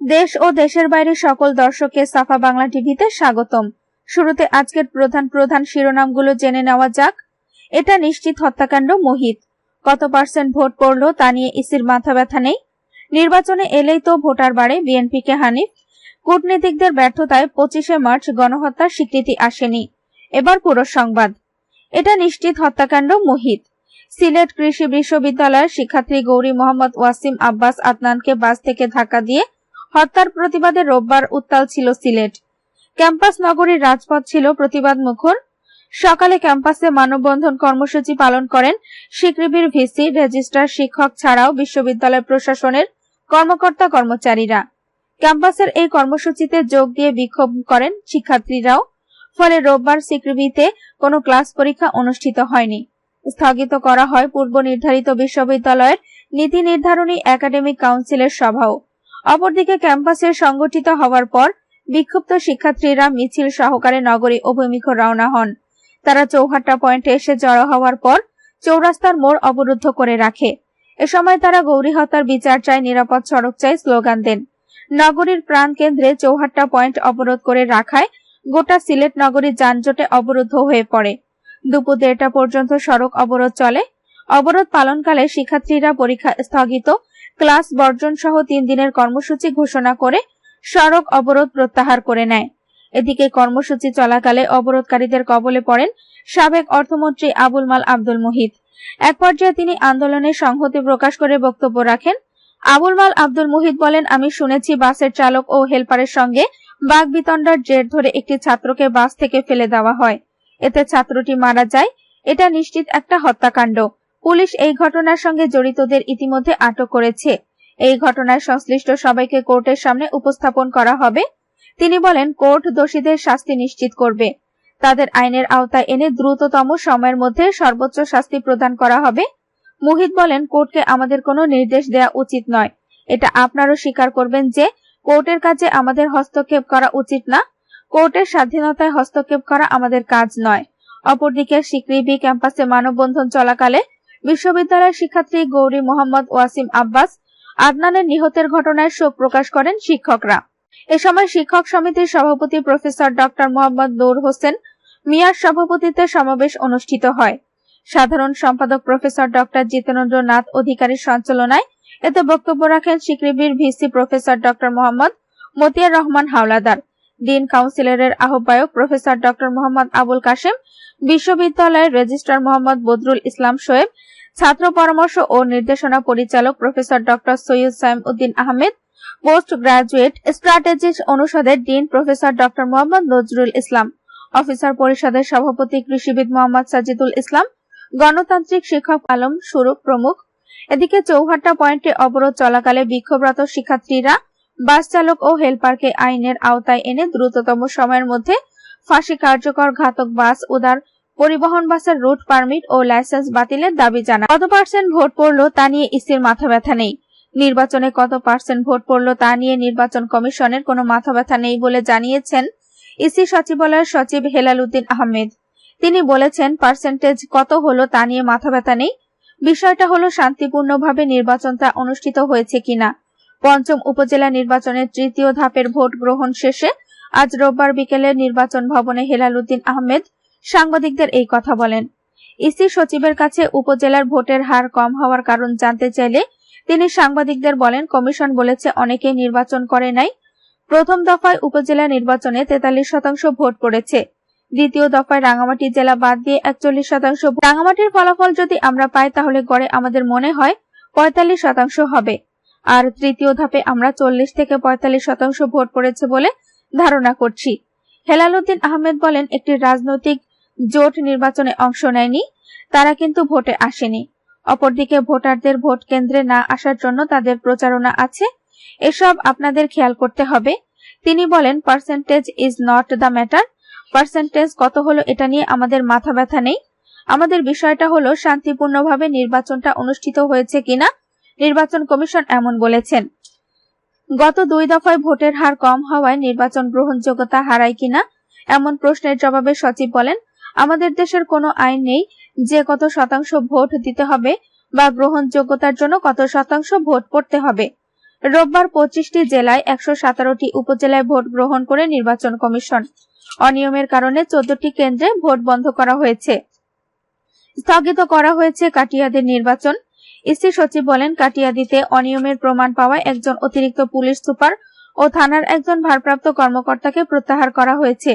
দেশ ও দেশের বাইরে সকল দর্শককে সাফা বাংলা টিভিতে স্বাগতম। শুরুতে আজকের প্রধান প্রধান শিরোনামগুলো জেনে নেওয়া যাক। এটা নিশ্চিত হত্যাকাণ্ড মোহিত। কত পার্সেন্ট ভোট পড়ল তা নিয়ে ইসির মাথা ব্যথা নেই। নির্বাচনে এলেই তো ভোটার বাড়ে বিএনপিকে হানিফ কূটনীতিকদের ব্যর্থতায় পঁচিশে মার্চ গণহত্যার স্বীকৃতি আসেনি। এবার পুরো সংবাদ। এটা নিশ্চিত হত্যাকাণ্ড মোহিত। সিলেট কৃষি বিশ্ববিদ্যালয়ের শিক্ষার্থী গৌরী মোহাম্মদ ওয়াসিম আব্বাস আদনানকে বাস থেকে ধাক্কা দিয়ে হত্যার প্রতিবাদে রোববার উত্তাল ছিল সিলেট। ক্যাম্পাস নগরীর রাজপথ ছিল প্রতিবাদ মুখর সকালে ক্যাম্পাসে মানববন্ধন কর্মসূচি পালন করেন শিকৃবির ভিসি, রেজিস্ট্রার, শিক্ষক ছাড়াও বিশ্ববিদ্যালয় প্রশাসনের কর্মকর্তা কর্মচারীরা। ক্যাম্পাসের এই কর্মসূচিতে যোগ দিয়ে বিক্ষোভ করেন শিক্ষার্থীরাও, ফলে রোববার সিকৃবিতে কোনো ক্লাস পরীক্ষা অনুষ্ঠিত হয়নি। স্থগিত করা হয় পূর্ব নির্ধারিত বিশ্ববিদ্যালয়ের নীতি নির্ধারণী একাডেমিক কাউন্সিলের সভাও। অপরদিকে ক্যাম্পাসে সংগঠিত হওয়ার পর বিক্ষুব্ধ শিক্ষার্থীরা মিছিল সহকারে নগরী অভিমুখে রওনা হন। তারা চৌহাট্টা পয়েন্টে এসে জড়ো হওয়ার পর চৌরাস্তার মোড় অবরুদ্ধ করে রাখে। এ সময় তারা গৌরী হত্যার বিচার চায়, নিরাপদ সড়ক চাই স্লোগান দেন। নগরীর প্রাণ কেন্দ্রে চৌহাট্টা পয়েন্ট অবরোধ করে রাখায় গোটা সিলেট নগরী যানজটে অবরুদ্ধ হয়ে পড়ে। দুপুর দেড়টা পর্যন্ত সড়ক অবরোধ চলে। অবরোধ পালনকালে শিক্ষার্থীরা পরীক্ষা স্থগিত ক্লাস বর্জন সহ তিন দিনের কর্মসূচি ঘোষণা করে সড়ক অবরোধ প্রত্যাহার করে নেয়। এদিকে কর্মসূচি চলাকালে অবরোধকারীদের কবলে পড়েন সাবেক অর্থমন্ত্রী আবুল মাল আব্দুল মুহিত। এক পর্যায়ে তিনি আন্দোলনে সংহতি প্রকাশ করে বক্তব্য রাখেন। আবুল মাল আব্দুল মুহিত বলেন, আমি শুনেছি বাসের চালক ও হেলপারের সঙ্গে বাগবিতণ্ডার জের ধরে একটি ছাত্রকে বাস থেকে ফেলে দেওয়া হয়। এতে ছাত্রটি মারা যায়। এটা নিশ্চিত একটা হত্যাকাণ্ড। পুলিশ এই ঘটনার সঙ্গে জড়িতদের ইতিমধ্যে আটক করেছে। এই ঘটনায় সংশ্লিষ্ট সবাইকে কোর্টের সামনে উপস্থাপন করা হবে। তিনি বলেন, কোর্ট দোষীদের শাস্তি নিশ্চিত করবে। তাদের আইনের আওতায় এনে দ্রুততম সময়ের মধ্যে সর্বোচ্চ শাস্তি প্রদান করা হবে। মুহিত বলেন, কোর্টকে আমাদের কোনো নির্দেশ দেওয়া উচিত নয়। এটা আপনারও স্বীকার করবেন যে, কোর্টের কাজে আমাদের হস্তক্ষেপ করা উচিত না। কোর্টের স্বাধীনতায় হস্তক্ষেপ করা আমাদের কাজ নয়। অপরদিকে সিকরিবি ক্যাম্পাসে মানববন্ধন চলাকালে বিশ্ববিদ্যালয়ের শিক্ষার্থী গৌরী মোহাম্মদ ওয়াসিম আব্বাস, আদনানের নিহতের ঘটনায় শোক প্রকাশ করেন শিক্ষকরা। এ সময় শিক্ষক সমিতির সভাপতি প্রফেসর ডক্টর মোহাম্মদ নূর হোসেন, মিয়ার সভাপতিত্বে সমাবেশ অনুষ্ঠিত হয়। সাধারণ সম্পাদক প্রফেসর ডক্টর জিতেন্দ্র নাথ অধিকারীর সঞ্চালনায় এতে বক্তব্য রাখেন সিকরিবির VC professor doctor Mohammad Motiar Rahman Howlader. Dean কাউন্সিলরের আহ্বায়ক প্রফেসর ডক্টর মোহাম্মদ আবুল কাশেম, বিশ্ববিদ্যালয়ের রেজিস্ট্রার মোহাম্মদ বদরুল ইসলাম শোয়েব ছাত্র পরামর্শ ও নির্দেশনা পরিচালক professor doctor Syed Saim Uddin Ahmed, post graduate strategies অনুষদের dean professor doctor Mohammad Nazrul Islam, officer পরিষদের সভাপতি কৃষিবিদ মোহাম্মদ সাজিদুল ইসলাম, গণতান্ত্রিক শিক্ষক আলম স্বরূপ প্রমুখ। এদিকে চৌহাট্টা পয়েন্টে অবরোধ চলাকালে বিক্ষোভরত শিক্ষার্থীরা বাস চালক ও হেলপারকে আইনের আওতায় এনে দ্রুততম সময়ের মধ্যে ফাঁসি কার্যকর ঘাতক বাস উদার পরিবহন বাসের রুট পারমিট ও লাইসেন্স বাতিলের দাবি জানায়। কত পার্সেন্ট ভোট পড়ল তা নিয়ে ইসির মাথা ব্যথা নেই। নির্বাচনে কত পার্সেন্ট ভোট পড়ল তা নিয়ে নির্বাচন কমিশনের কোনো মাথা ব্যথা নেই বলে জানিয়েছেন ইসি সচিবালয়ের সচিব হেলাল উদ্দিন আহমেদ। তিনি বলেছেন, পার্সেন্টেজ কত হলো তা নিয়ে মাথা ব্যথা নেই। বিষয়টা হলো শান্তিপূর্ণভাবে নির্বাচনটা অনুষ্ঠিত হয়েছে কিনা। পঞ্চম উপজেলা নির্বাচনের তৃতীয় ধাপের ভোট গ্রহণ শেষে আজ রোববার বিকেলে নির্বাচন ভবনে হেলাল উদ্দিন আহমেদ সাংবাদিকদের এই কথা বলেন। ইসি সচিবের কাছে উপজেলার ভোটের হার কম হওয়ার কারণ জানতে চাইলে তিনি সাংবাদিকদের বলেন, কমিশন বলেছে অনেকে নির্বাচন করে নাই। প্রথম দফায় উপজেলা নির্বাচনে তেতাল্লিশ শতাংশ ভোট পড়েছে। দ্বিতীয় দফায় রাঙামাটি জেলা বাদ দিয়ে একচল্লিশ শতাংশ রাঙামাটির ফলাফল যদি আমরা পাই, তাহলে গড়ে আমাদের মনে হয় পঁয়তাল্লিশ শতাংশ হবে। আর তৃতীয় ধাপে আমরা চল্লিশ থেকে পঁয়তাল্লিশ শতাংশ ভোট পড়েছে বলে ধারণা করছি। হেলাল উদ্দিন আহমেদ বলেন, একটি রাজনৈতিক জোট নির্বাচনে অংশ নেয়নি, তারা কিন্তু ভোটে আসেনি। অপরদিকে ভোটারদের ভোট কেন্দ্রে না আসার জন্য তাদের প্রচারণা আছে। এসব আপনাদের খেয়াল করতে হবে। তিনি বলেন percentage is not the matter percentage কত হলো এটা নিয়ে আমাদের মাথা ব্যথা নেই। আমাদের বিষয়টা হলো, শান্তিপূর্ণভাবে নির্বাচনটা অনুষ্ঠিত হয়েছে কিনা নির্বাচন কমিশন এমন বলেছেন। গত দুই দফায় ভোটের হার কম হওয়ায় নির্বাচন গ্রহণযোগ্যতা হারায় কিনা এমন প্রশ্নের জবাবে সচিব বলেন, আমাদের দেশের কোনো আইন নেই যে কত শতাংশ ভোট দিতে হবে বা গ্রহণযোগ্যতার জন্য কত শতাংশ ভোট পড়তে হবে। রোববার পঁচিশটি জেলায় একশো সতেরোটি উপজেলায় ভোট গ্রহণ করে নির্বাচন কমিশন। অনিয়মের কারণে চোদ্দটি কেন্দ্রে ভোট বন্ধ করা হয়েছে। স্থগিত করা হয়েছে কাটিয়াদের নির্বাচন। ইসি সচিব বলেন, কাটিয়াদিতে অনিয়মের প্রমাণ পাওয়ায় একজন অতিরিক্ত পুলিশ সুপার ও থানার একজন ভারপ্রাপ্ত কর্মকর্তাকে প্রত্যাহার করা হয়েছে।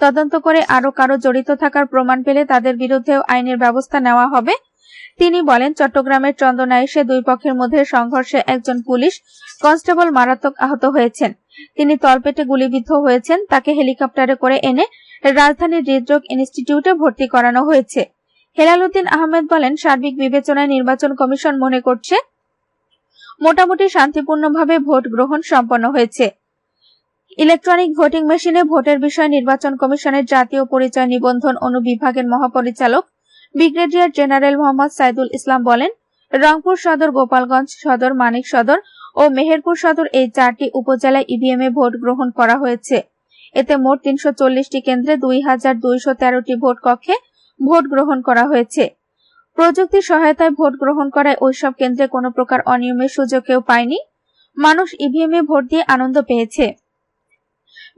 তদন্ত করে আরও কারও জড়িত থাকার প্রমাণ পেলে তাদের বিরুদ্ধেও আইনের ব্যবস্থা নেওয়া হবে। তিনি বলেন, চট্টগ্রামের চন্দনা দুই পক্ষের মধ্যে সংঘর্ষে একজন পুলিশ কনস্টেবল মারাত্মক আহত হয়েছেন। তিনি তলপেটে গুলিবিদ্ধ হয়েছেন। তাকে হেলিকপ্টারে করে এনে রাজধানীর হৃদরোগ ইনস্টিটিউটে ভর্তি করানো হয়েছে। হেলাল উদ্দিন আহমেদ বলেন, সার্বিক বিবেচনায় নির্বাচন কমিশন মনে করছে মোটামুটি শান্তিপূর্ণভাবে ভোট গ্রহণ সম্পন্ন হয়েছে। ইলেকট্রনিক ভোটিং মেশিনে ভোটের বিষয়ে নির্বাচন কমিশনের জাতীয় পরিচয় নিবন্ধন অনুবিভাগের মহাপরিচালক, ব্রিগেডিয়ার জেনারেল মোহাম্মদ সাইদুল ইসলাম বলেন, রংপুর সদর, গোপালগঞ্জ সদর, মানিক সদর ও মেহেরপুর সদর এই চারটি উপজেলায় ইভিএম এ ভোট গ্রহণ করা হয়েছে। এতে মোট তিনশো কেন্দ্রে দুই হাজার দুইশো তেরোটি ভোট কক্ষে ভোট গ্রহণ করা হয়েছে। প্রযুক্তির সহায়তায় ভোট গ্রহণ করায় ওইসব কেন্দ্রে কোনো প্রকার অনিয়মের সুযোগ কেউ পায়নি। মানুষ ইভিএম এ ভোট দিয়ে আনন্দ পেয়েছে।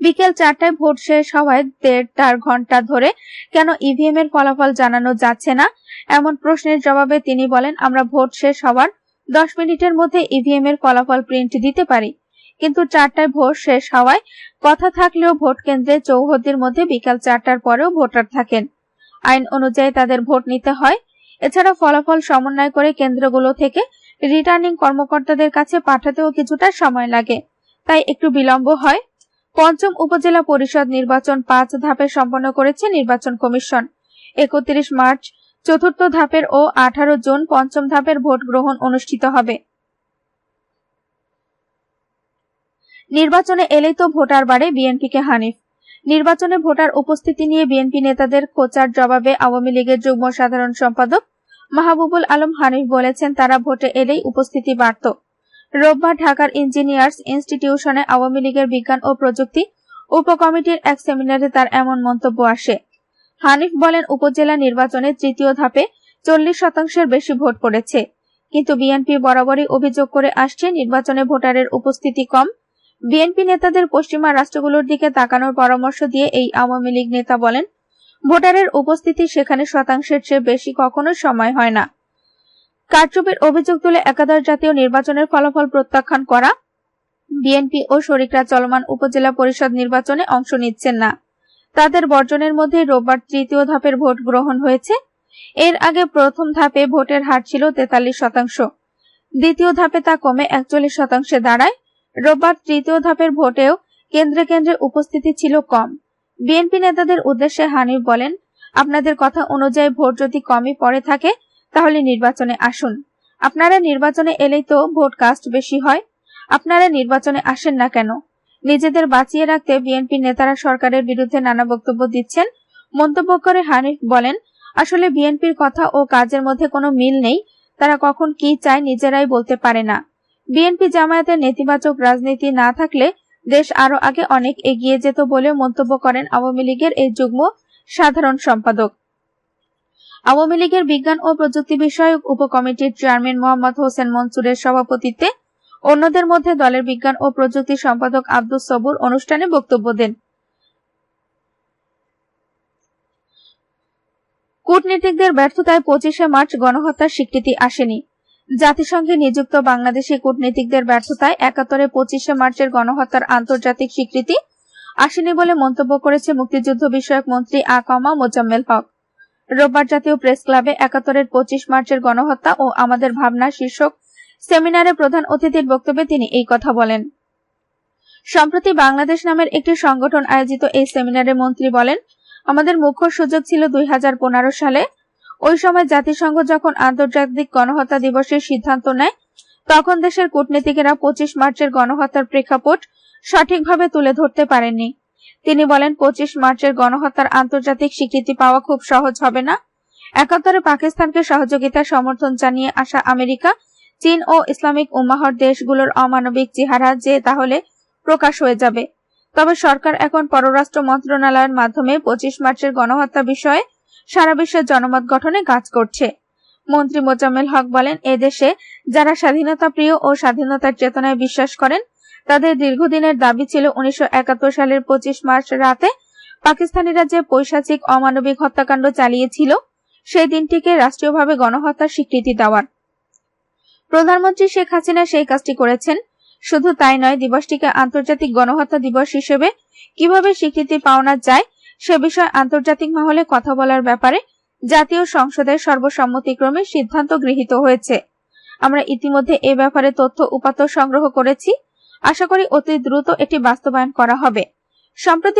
বিকেল চারটায় ভোট শেষ হওয়ায় দেড় চার ঘণ্টা ধরে কেন ইভিএম এর ফলাফল জানানো যাচ্ছে না? এমন প্রশ্নের জবাবে তিনি বলেন, আমরা ভোট শেষ হওয়ার দশ মিনিটের মধ্যে ইভিএম এর ফলাফল প্রিন্ট দিতে পারি। কিন্তু চারটায় ভোট শেষ হওয়ায় কথা থাকলেও ভোট কেন্দ্রে চৌহদ্দির মধ্যে বিকাল চারটার পরেও ভোটার থাকেন। আইন অনুযায়ী তাদের ভোট নিতে হয়। এছাড়া ফলাফল সমন্বয় করে কেন্দ্রগুলো থেকে রিটার্নিং কর্মকর্তাদের কাছে পাঠাতেও কিছুটা সময় লাগে। তাই একটু বিলম্ব হয়। পঞ্চম উপজেলা পরিষদ নির্বাচন পাঁচ ধাপে সম্পন্ন করেছে নির্বাচন কমিশন। একত্রিশ মার্চ, চতুর্থ ধাপের ও আঠারো জুন পঞ্চম ধাপের ভোট গ্রহণ অনুষ্ঠিত হবে। নির্বাচনে এলেই তো ভোটার বাড়ে বিএনপিকে হানিফ। নির্বাচনে ভোটার উপস্থিতি নিয়ে বিএনপি নেতাদের খোঁচার জবাবে আওয়ামী লীগের যুগ্ম সাধারণ সম্পাদক মাহবুবুল আলম হানিফ বলেছেন, তারা ভোটে এলেই উপস্থিতি বাড়ত। রোববার ঢাকার ইঞ্জিনিয়ার্স ইনস্টিটিউশনে আওয়ামী লীগের বিজ্ঞান ও প্রযুক্তি উপকমিটির এক সেমিনারে তার এমন মন্তব্য আসে। হানিফ বলেন, উপজেলা নির্বাচনে তৃতীয় ধাপে চল্লিশ শতাংশের বেশি ভোট পড়েছে। কিন্তু বিএনপি বরাবরই অভিযোগ করে আসছে, নির্বাচনে ভোটারের উপস্থিতি কম বিএনপি নেতাদের পশ্চিমা রাষ্ট্রগুলোর দিকে তাকানোর পরামর্শ দিয়ে এই আওয়ামী লীগ নেতা বলেন, ভোটারের উপস্থিতি সেখানে শতাংশের চেয়ে বেশি কখনো সময় হয় না। কারচুপির অভিযোগ তুলে একাদশ জাতীয় নির্বাচনের ফলাফল প্রত্যাখ্যান করা, বিএনপি ও শরিকরা চলমান উপজেলা পরিষদ নির্বাচনে অংশ নিচ্ছেন না। তাদের বর্জনের মধ্যে রোববার তৃতীয় ধাপের ভোট গ্রহণ হয়েছে। এর আগে প্রথম ধাপে ভোটের হার ছিল তেতাল্লিশ শতাংশ। দ্বিতীয় ধাপে তা কমে একচল্লিশ শতাংশে দাঁড়ায়। রোববার তৃতীয় ধাপের ভোটেও কেন্দ্রে কেন্দ্রে উপস্থিতি ছিল কম। বিএনপি নেতাদের উদ্দেশ্যে হানিফ বলেন, আপনাদের কথা অনুযায়ী ভোট যদি কমই পড়ে থাকে, তাহলে নির্বাচনে আসুন। আপনারা নির্বাচনে এলেই তো ভোট কাস্ট বেশি হয়। আপনারা নির্বাচনে আসেন না কেন? নিজেদের বাঁচিয়ে রাখতে বিএনপি নেতারা সরকারের বিরুদ্ধে নানা বক্তব্য দিচ্ছেন। মন্তব্য করে হানিফ বলেন, আসলে বিএনপির কথা ও কাজের মধ্যে কোনো মিল নেই। তারা কখন কি চায় নিজেরাই বলতে পারে না। বিএনপি জামায়াতের নেতিবাচক রাজনীতি না থাকলে দেশ আরও আগে অনেক এগিয়ে যেত বলে মন্তব্য করেন আওয়ামী লীগের এই যুগ্ম সাধারণ সম্পাদক। আওয়ামী লীগের বিজ্ঞান ও প্রযুক্তি বিষয়ক উপকমিটির চেয়ারম্যান মোহাম্মদ হোসেন মনসুরের সভাপতিত্বে অন্যদের মধ্যে দলের বিজ্ঞান ও প্রযুক্তি সম্পাদক আব্দুস সবুর অনুষ্ঠানে বক্তব্য দেন। কূটনীতিকদের ব্যর্থতায় পঁচিশে মার্চ গণহত্যার স্বীকৃতি আসেনি। জাতিসংঘে নিযুক্ত বাংলাদেশি কূটনীতিকদের ব্যর্থতায় একাত্তরে পঁচিশে মার্চের গণহত্যার আন্তর্জাতিক স্বীকৃতি আসেনি বলে মন্তব্য করেছে মুক্তিযুদ্ধ বিষয়ক মন্ত্রী আকামা মোজাম্মেল হক। রোববার জাতীয় প্রেস ক্লাবে একাত্তরের পঁচিশ মার্চের গণহত্যা ও আমাদের ভাবনা শীর্ষক সেমিনারে প্রধান অতিথির বক্তব্যে তিনি এই কথা বলেন। সম্প্রতি বাংলাদেশ নামের একটি সংগঠন আয়োজিত এই সেমিনারে মন্ত্রী বলেন, আমাদের মুখ্য সুযোগ ছিল দুই হাজার পনেরো সালে ওই সময় জাতিসংঘ যখন আন্তর্জাতিক গণহত্যা দিবসের সিদ্ধান্ত নেয়, তখন দেশের কূটনীতিকেরা পঁচিশ মার্চের গণহত্যার প্রেক্ষাপট সঠিকভাবে তুলে ধরতে পারেননি। তিনি বলেন, পঁচিশ মার্চের গণহত্যার আন্তর্জাতিক স্বীকৃতি পাওয়া খুব সহজ হবে না। একাত্তরে পাকিস্তানকে সহযোগিতা সমর্থন জানিয়ে আসা আমেরিকা, চীন ও ইসলামিক উম্মাহর দেশগুলোর অমানবিক চেহারা যে তাহলে প্রকাশ হয়ে যাবে। তবে সরকার এখন পররাষ্ট্র মন্ত্রণালয়ের মাধ্যমে পঁচিশ মার্চের গণহত্যা বিষয়ে সারা বিশ্বের জনমত গঠনে কাজ করছে। মন্ত্রী মোজাম্মেল হক বলেন, এদেশে যারা স্বাধীনতা প্রিয় ও স্বাধীনতার চেতনায় বিশ্বাস করেন, তাদের দীর্ঘদিনের দাবি ছিল উনিশশো একাত্তর সালের পঁচিশ মার্চ রাতে পাকিস্তানিরা যে পৈশাচিক অমানবিক হত্যাকাণ্ড চালিয়েছিল, সেই দিনটিকে রাষ্ট্রীয়ভাবে গণহত্যার স্বীকৃতি দেওয়ার। প্রধানমন্ত্রী শেখ হাসিনা সেই কাজটি করেছেন। শুধু তাই নয়, দিবসটিকে আন্তর্জাতিক গণহত্যা দিবস হিসেবে কীভাবে স্বীকৃতি পাওনা যায় সে বিষয়ে আন্তর্জাতিক মহলে কথা বলার ব্যাপারে জাতীয় সংসদের সর্বসম্মতিক্রমে সিদ্ধান্ত গৃহীত হয়েছে। আমরা ইতিমধ্যে এ ব্যাপারে তথ্য উপাত্ত সংগ্রহ করেছি। আশা করি অতি দ্রুত এটি বাস্তবায়ন করা হবে। সম্প্রতি